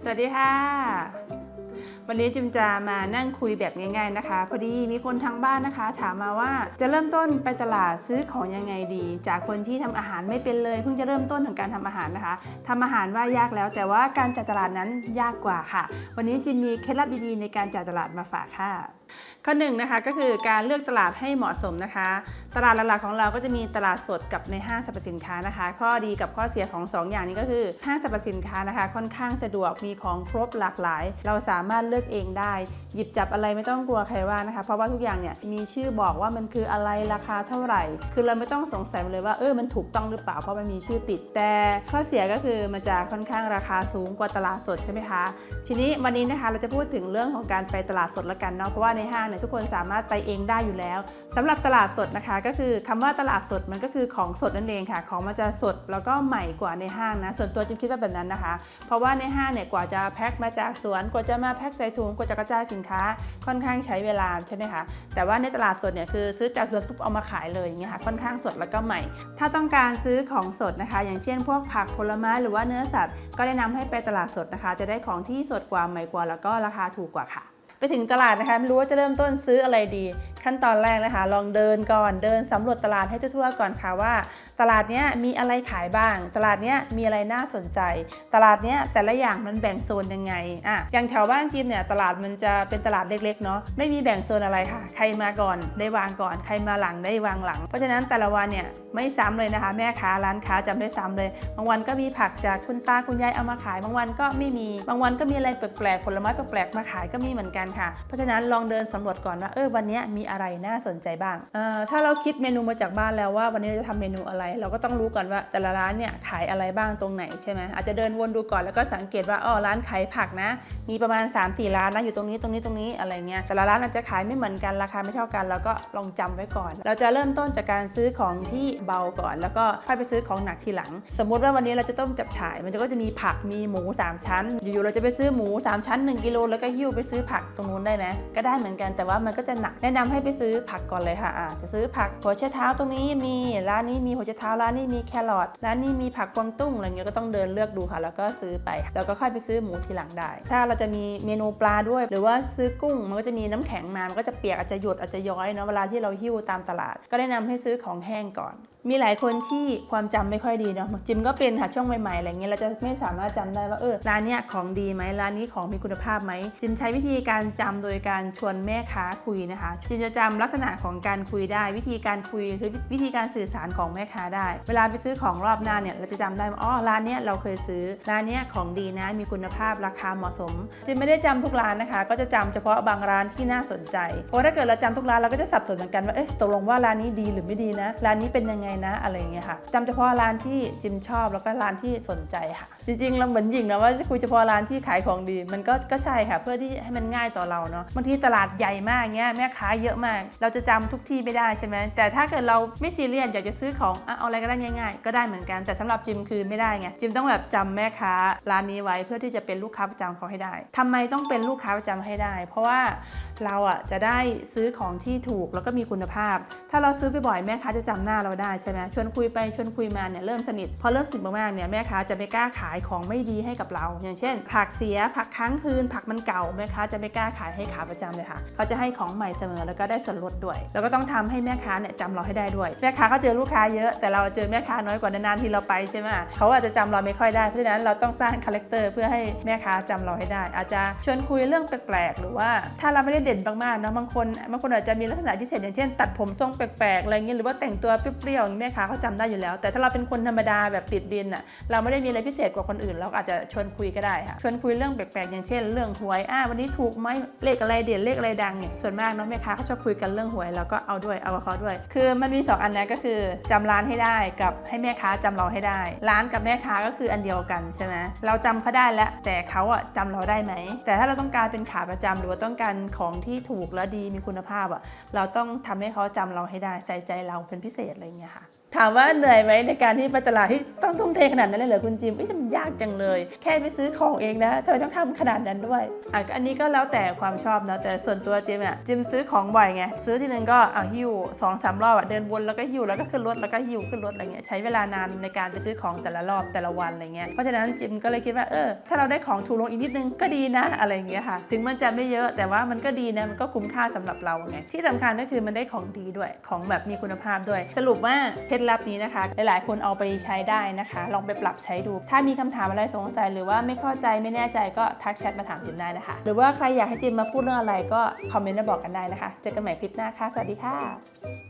สวัสดีค่ะ วันนี้จิมจะมานั่งคุยแบบง่ายๆนะคะ พอดีมีคนทางบ้านนะคะ ถามมาว่าจะเริ่มต้นไปตลาดซื้อของยังไงดี จากคนที่ทำอาหารไม่เป็นเลย เพิ่งจะเริ่มต้นของการทำอาหารนะคะทำอาหารว่ายากแล้ว แต่ว่าการจัดตลาดนั้นยากกว่าค่ะ วันนี้จิมมีเคล็ดลับดีๆในการจัดตลาดมาฝากค่ะ ข้อหนึ่งนะคะก็คือการเลือกตลาดให้เหมาะสมนะคะ ตลาดหลักๆของเราก็จะมีตลาดสดกับในห้างสรรพสินค้านะคะ ข้อดีกับข้อเสียของ 2 อย่างนี้ก็คือห้างสรรพสินค้านะคะ ค่อนข้างสะดวกมีของครบหลากหลาย เราสามารถเลือกเองได้ หยิบจับอะไรไม่ต้องกลัวใครว่านะคะ เพราะว่าทุกอย่างเนี่ยมีชื่อบอกว่ามันคืออะไรราคาเท่าไหร่ คือเราไม่ต้องสงสัยเลยว่าเออมันถูกต้องหรือเปล่าเพราะมันมีชื่อติดแต่ข้อเสียก็คือมันจะค่อนข้างราคาสูงกว่าตลาดสดใช่ไหมคะ ทีนี้วันนี้นะคะเราจะพูดถึงเรื่องของการไปตลาดสดละกันเนาะเพราะว่าในห้างเนี่ยทุกคนสามารถไปเองได้อยู่แล้วสำหรับตลาดสดนะคะ ก็คือคำว่าตลาดสดมันก็คือของสดนั่นเองค่ะ ของมันจะสดแล้วก็ใหม่กว่าในห้างนะส่วนตัวจิมคิดว่าแบบนั้นนะคะ เพราะว่าในห้างเนี่ยกว่าจะแพ็คมาจากสวนกว่าจะมาแพ็คใส่ถุงกว่าจะกระจายสินค้าค่อนข้างใช้เวลาใช่ไหมคะแต่ว่าในตลาดสดเนี่ยคือซื้อจากสวนปุ๊บเอามาขายเลยอย่างเงี้ยค่ะค่อนข้างสดแล้วก็ใหม่ ถ้าต้องการซื้อของสดนะคะ อย่างเช่น พวกผักผลไม้หรือว่าเนื้อสัตว์ ก็แนะนำให้ไปตลาดสดนะคะ จะได้ของที่สดกว่าใหม่กว่าแล้วก็ราคาถูกกว่าค่ะ ไปถึงตลาดนะคะไม่รู้ว่าจะเริ่มต้นซื้ออะไรดีขั้นตอนแรกนะคะ ลองเดินก่อนเดินสำรวจตลาดให้ทั่วๆก่อนค่ะว่า ตลาดเนี้ยมีอะไรขายบ้าง ตลาดเนี้ยมีอะไรน่าสนใจ ตลาดเนี้ยแต่ละอย่างมันแบ่งโซนยังไงอะอย่างแถวบ้านจิมเนี่ยตลาดมันจะเป็นตลาดเล็กๆเนาะไม่มีแบ่งโซนอะไรค่ะ ใครมาก่อนได้วางก่อน ใครมาหลังได้วางหลัง เพราะฉะนั้นแต่ละวันเนี่ยไม่ซ้ำเลยนะคะ แม่ค้าร้านค้าจะไม่ซ้ำเลย บางวันก็มีผักจากคุณตาคุณยายเอามาขาย บางวันก็ไม่มี บางวันก็มีอะไรแปลกๆผลไม้แปลกๆมาขายก็มีเหมือนกันค่ะ เพราะฉะนั้นลองเดินสำรวจก่อนว่าเออวันนี้มีอะไรน่าสนใจบ้างถ้าเราคิดเมนูมาจากบ้านแล้วว่า วันนี้เราจะทำเมนูอะไร เราก็ต้องรู้ก่อนว่าแต่ละร้านเนี่ยขายอะไรบ้างตรงไหนใช่ไหมอาจจะเดินวนดูก่อนแล้วก็สังเกตว่าอ๋อร้านขายผักนะ มีประมาณ 3-4 ร้านนะอยู่ตรงนี้ตรงนี้ตรงนี้อะไรเงี้ยแต่ละร้านอาจจะขายไม่เหมือนกันราคาไม่เท่ากันแล้วก็ลองจำไว้ก่อน เราจะเริ่มต้นจากการซื้อของที่เบาก่อน แล้วก็ค่อยไปซื้อของหนักทีหลัง สมมุติว่าวันนี้เราจะต้มจับฉ่าย มันก็จะมีผักมีหมู 3 ชั้น อยู่ๆเราจะไปซื้อหมู 3 ชั้น 1กิโลแล้วก็หิ้วไปซื้อผักตรงนู้นได้ไหมก็ได้เหมือนกันแต่ว่ามันก็จะหนักแนะนำให้ไปซื้อผักก่อนเลยค่ะอ่าจะซื้อผักหัวไชเท้าตรงนี้มีร้านนี้มีหัวไชเท้าร้านนี้มีแครอทร้านนี้มีผักกวางตุ้งอะไรเงี้ยก็ต้องเดินเลือกดูค่ะ แล้วก็ซื้อไปแล้วก็ค่อยไปซื้อหมูทีหลังได้ ถ้าเราจะมีเมนูปลาด้วย หรือว่าซื้อกุ้งมันก็จะมีน้ำแข็งมามันก็จะเปียกอาจจะหยดอาจจะย้อยเนาะเวลาที่เราหิ้วตามตลาด ก็แนะนำให้ซื้อของแห้งก่อนมีหลายคนที่ความจำไม่ค่อยดีเนาะจิมก็เป็นค่ะช่วงใหม่ๆอะไรเงี้ยเราจะไม่สามารถจำได้ว่าเออร้านเนี้ยของดีไหมร้านนี้ของมีคุณภาพไหมจิมใช้วิธีการจำโดยการชวนแม่ค้าคุยนะคะ จิมจะจำลักษณะของการคุยได้ วิธีการคุยหรือวิธีการสื่อสารของแม่ค้าได้ เวลาไปซื้อของรอบหน้าเนี่ยเราจะจำได้ว่าอ๋อร้านเนี้ยเราเคยซื้อร้านเนี้ยของดีนะมีคุณภาพราคาเหมาะสม จิมไม่ได้จำทุกร้านนะคะ ก็จะจำเฉพาะบางร้านที่น่าสนใจเพราะถ้าเกิดเราจำทุกร้านเราก็จะสับสนเหมือนกันว่าเอ๊ะตกลงว่าร้านนี้ดีหรือไม่ดีนะร้านนี้เป็นยังไงนะอะไรเงี้ยค่ะจำเฉพาะร้านที่จิมชอบแล้วก็ร้านที่สนใจค่ะ จริงๆเราเหมือนหญิงนะว่าจะคุยเฉพาะร้านที่ขายของดี มันก็ก็ใช่ค่ะ เพื่อที่ให้มันง่ายต่อเราเนาะบางทีตลาดใหญ่มากเงี้ยแม่ค้าเยอะมาก เราจะจำทุกที่ไม่ได้ใช่ไหมแต่ถ้าเกิดเราไม่ซีเรียสอยากจะซื้อของอะเอาอะไรก็ได้ง่าย ๆ ก็ได้เหมือนกันแต่สำหรับจิมคือไม่ได้ไงจิมต้องแบบจำแม่ค้าร้านนี้ไว้เพื่อที่จะเป็นลูกค้าประจำเขาให้ได้ทำไมต้องเป็นลูกค้าประจำให้ได้ เพราะว่าเราอะจะได้ซื้อของที่ถูกแล้วก็มีคุณภาพ ถ้าเราซื้อไปบ่อยแม่ค้าจะจำหน้าเราได้ใช่ไหมชวนคุยไปชวนคุยมาเนี่ยเริ่มสนิท พอเริ่มสนิทมากๆเนี่ยแม่ค้าจะไม่กล้าขายของไม่ดีให้กับเรา อย่างเช่น ผักเสียผักค้างคืน ผักมันเก่าแม่ค้าจะไม่กล้าขายให้ขาประจำเลยค่ะ เขาจะให้ของใหม่เสมอแล้วก็ได้ส่วนลดด้วย แล้วก็ต้องทำให้แม่ค้าเนี่ยจำเราให้ได้ด้วย แม่ค้าก็เจอลูกค้าเยอะแต่เราเจอแม่ค้าน้อยกว่านานๆที่เราไปใช่ไหมเขาอาจจะจำเราไม่ค่อยได้เพราะฉะนั้นเราต้องสร้างคาแรคเตอร์เพื่อให้แม่ค้าจำเราให้ได้ อาจจะชวนคุยเรื่องแปลกๆหรือว่าถ้าเราไม่ได้เด่นมากๆเนาะบางคนบางคนอาจจะมีลักษณะพิเศษอย่างเช่นตัดผมทรงแปลกๆอะไรเงี้ยหรือว่าแต่งตัวเปรี้ยวอย่างแม่ค้าเขาจำได้อยู่แล้ว แต่ถ้าเราเป็นคนธรรมดาแบบติดดินอะเราไม่ได้มีอะไรพิเศษกว่าคนอื่น เราอาจจะชวนคุยก็ได้ค่ะชวนคุยเรื่องแปลกๆอย่างเช่น เรื่องหวยอ่าวันนี้ถูกไหมเลขอะไรเด่นเลขอะไรดังเนี่ยส่วนมากเนาะแม่ค้าเขาชอบคุยกันเรื่องหวยเราก็เอาด้วยเอากับเขาด้วย คือมันมีสองอันนะก็คือจำร้านให้ได้กับให้แม่ค้าจำเราให้ได้ ร้านกับแม่ค้าก็คืออันเดียวกันใช่ไหมเราจำเขาได้แล้วแต่เขาอะจำเราได้ไหมแต่ถ้าเราต้องการเป็นขาประจำหรือว่าต้องการของที่ถูกและดีมีคุณภาพอะเราต้องทำให้เขาจำเราให้ได้ใส่ใจเราเป็นพิเศษอะไรเงี้ยค่ะ ถามว่าเหนื่อยไหมในการที่ไปตลาดที่ต้องทุ่มเทขนาดนั้นเลยเหรอคุณจิมเอ้ยมันยากจังเลย แค่ไปซื้อของเองนะทำไมต้องทำขนาดนั้นด้วยอะก็อันนี้ก็แล้วแต่ความชอบนะแต่ส่วนตัวจิมอะจิมซื้อของบ่อยไงซื้อทีนึงก็อะหิ้วสองสามรอบอะเดินวนแล้วก็หิ้วแล้วก็ขึ้นรถแล้วก็หิ้วขึ้นรถอะไรเงี้ยใช้เวลานานในการไปซื้อของแต่ละรอบแต่ละวันอะไรเงี้ยเพราะฉะนั้นจิมก็เลยคิดว่าเออถ้าเราได้ของถูกลงอีกนิดนึงก็ดีนะอะไรเงี้ยค่ะ ถึงมันจะไม่เยอะแต่ว่ามันก็ดีนะมันก็คุ้มค่าสำหรับเราไงที่สำคัญก็คือมันได้ของดีด้วยของแบบมีคุณภาพด้วย สรุปว่าเคล็ดลับนี้นะคะ หลายๆ คนเอาไปใช้ได้นะคะ ลองไปปรับใช้ดู ถ้ามีคำถามอะไรสงสัย หรือว่าไม่เข้าใจไม่แน่ใจก็ทักแชทมาถามจิมได้นะคะ หรือว่าใครอยากให้จิมมาพูดเรื่องอะไรก็คอมเมนต์มาบอกกันได้นะคะ เจอกันใหม่คลิปหน้าค่ะ สวัสดีค่ะ